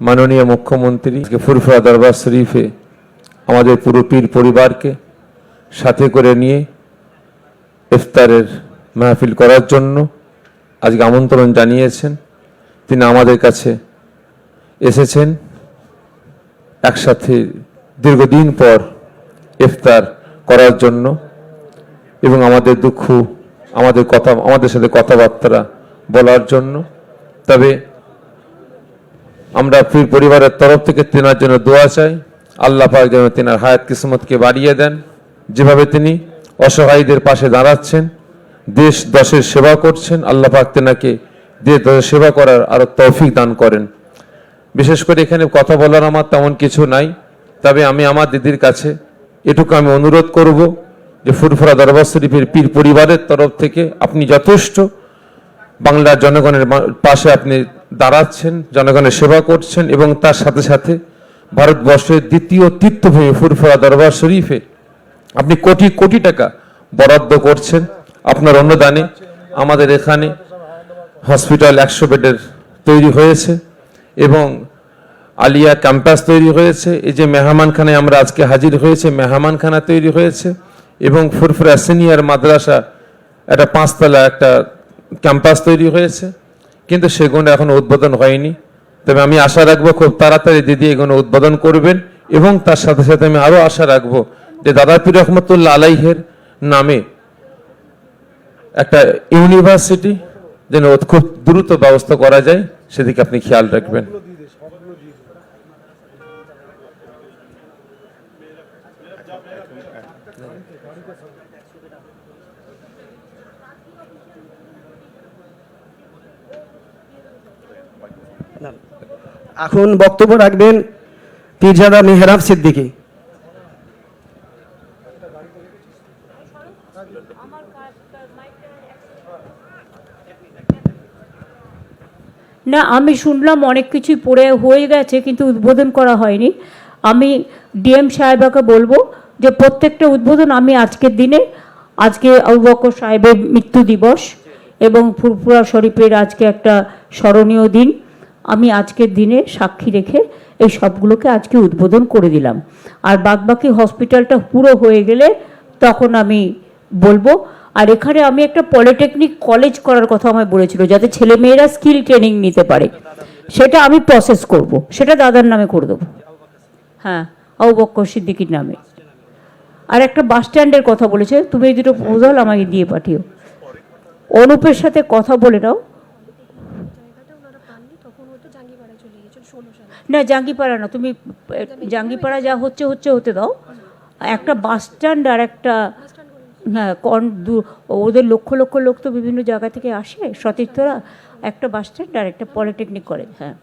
মাননীয় মুখ্যমন্ত্রী ফুরফুরা দরবার শরীফে আমাদের পুরো পীর পরিবারকে সাথে করে নিয়ে ইফতারের মাহফিল করার জন্য আজকে আমন্ত্রণ জানিয়েছেন। তিনি আমাদের কাছে এসেছেন। একসাথে দীর্ঘদিন পর ইফতার করার জন্য এবং আমাদের দুঃখ, আমাদের কথা, আমাদের সাথে কথাবার্তা বলার জন্য। তবে আমরা পীর পরিবারের তরফ থেকে তেনার জন্য দোয়া চাই। আল্লাহ পাক যেন তেনার হায়াত কিসমতকে বাড়িয়ে দেন। যেভাবে তিনি অসহায়ীদের পাশে দাঁড়াচ্ছেন, দেশ দশের সেবা করছেন, আল্লাহ পাক তেনাকে দেশ দশের সেবা করার আরও তৌফিক দান করেন। বিশেষ করে এখানে কথা বলার আমার তেমন কিছু নাই, তবে আমি আমার দিদির কাছে এটুকু আমি অনুরোধ করব যে ফুরফুরা দরবার শরীফের পীর পরিবারের তরফ থেকে আপনি যথেষ্ট বাংলার জনগণের পাশে আপনি দাঁড়াচ্ছেন, জনগণের সেবা করছেন এবং তার সাথে সাথে ভারতবর্ষের দ্বিতীয় তীর্থভূমি ফুরফুরা দরবার শরীফে আপনি কোটি কোটি টাকা বরাদ্দ করছেন। আপনার অনুদানে আমাদের এখানে হসপিটাল একশো বেডের তৈরি হয়েছে এবং আলিয়া ক্যাম্পাস তৈরি হয়েছে। এই যে মেহমানখানায় আমরা আজকে হাজির হয়েছে, মেহমানখানা তৈরি হয়েছে এবং ফুরফুরা সিনিয়র মাদ্রাসা একটা পাঁচতলা একটা ক্যাম্পাস তৈরি হয়েছে। কিন্তু সেগুলো এখনও উদ্বোধন হয়নি। তবে আমি আশা রাখব, খুব তাড়াতাড়ি দিদি এগুলো উদ্বোধন করবেন এবং তার সাথে সাথে আমি আরও আশা রাখব যে দাদাপীর রহমতুল্লাহ আলাইহের নামে একটা ইউনিভার্সিটি যেন খুব দ্রুত ব্যবস্থা করা যায়, সেদিকে আপনি খেয়াল রাখবেন। এখন বক্তব্য রাখবেন পীরজাদা মেহরাব সিদ্দিকী। না, আমি শুনলাম অনেক কিছুই পড়ে হয়ে গেছে, কিন্তু উদ্বোধন করা হয়নি। আমি ডিএম সাহেবাকে বলব যে প্রত্যেকটা উদ্বোধন আমি আজকের দিনে, আজকে বকর সাহেবের মৃত্যু দিবস এবং ফুরফুরা শরীফের আজকে একটা স্মরণীয় দিন। আমি আজকের দিনে সাক্ষী রেখে এই সবগুলোকে আজকে উদ্বোধন করে দিলাম। আর বাদবাকি হসপিটালটা পুরো হয়ে গেলে তখন আমি বলব, আর এখানে আমি একটা পলিটেকনিক কলেজ করার কথা আমায় বলেছিল, যাতে ছেলেমেয়েরা স্কিল ট্রেনিং নিতে পারে। সেটা আমি প্রসেস করব, সেটা দাদার নামে করে দেবো। হ্যাঁ আবু বক্কর সিদ্দিকির নামে। আর একটা বাস স্ট্যান্ডের কথা বলেছে, তুমি এই দুটো প্রপোজাল আমাকে দিয়ে পাঠিও। অনুপের সাথে কথা বলে নাও। না, জাঙ্গিপাড়া না, তুমি জাঙ্গিপাড়া যা হচ্ছে হচ্ছে, হতে দাও। একটা বাস স্ট্যান্ড আর একটা হ্যাঁ ওদের লক্ষ লক্ষ লোক তো বিভিন্ন জায়গা থেকে আসে, সতীর্থরা একটা বাস স্ট্যান্ড আর একটা পলিটেকনিক কলেজ হ্যাঁ।